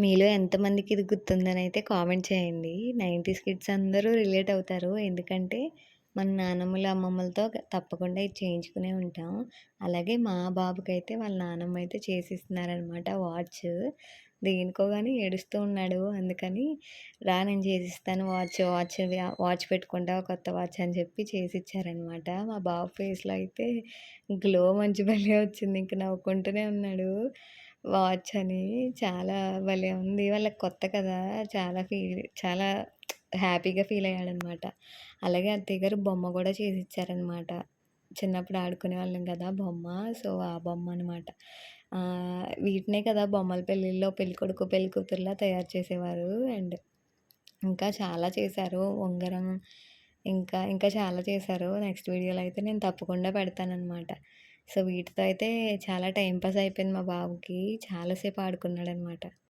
మీలో ఎంతమందికి ఇది గుర్తుందని అయితే కామెంట్ చేయండి. 90స్ కిడ్స్ అందరూ రిలేట్ అవుతారు. ఎందుకంటే మన నానమ్మలు, అమ్మమ్మలతో తప్పకుండా ఇది చేయించుకునే ఉంటాం. అలాగే మా బాబుకైతే వాళ్ళ నానమ్మ అయితే చేసిస్తున్నారనమాట వాచ్. దేనికో కానీ ఏడుస్తూ ఉన్నాడు. అందుకని రా నేను చేసిస్తాను వాచ్, వాచ్ వాచ్ పెట్టుకుంటా కొత్త వాచ్ అని చెప్పి చేసిచ్చారనమాట. మా బాబు ఫేస్‌లో అయితే గ్లో మంచి భలే వచ్చింది. ఇంక నవ్వుకుంటూనే ఉన్నాడు. వాచ్ అని చాలా భలే ఉంది. వాళ్ళకి కొత్త కదా! చాలా ఫీల్ చాలా హ్యాపీగా ఫీల్ అయ్యాడనమాట. అలాగే అత్తయ్య గారు బొమ్మ చేసి ఇచ్చారనమాట చిన్నప్పుడు ఆడుకునే వాళ్ళం కదా! బొమ్మ. సో, ఆ బొమ్మ అనమాట. వీటినే కదా బొమ్మల పెళ్ళిళ్ళలో పెళ్ళికొడుకు, పెళ్ళికూతురులా తయారు చేసేవారు. అండ్ ఇంకా చాలా చేశారు. ఉంగరం ఇంకా, ఇంకా చాలా చేశారు. నెక్స్ట్ వీడియోలో అయితే నేను తప్పకుండా పెడతాననమాట. సో, వీటితో అయితే చాలా టైంపాస్ పాస్ అయిపోయింది మా బాబుకి. చాలాసేపు ఆడుకున్నాడు ఆడుకున్నాడనమాట.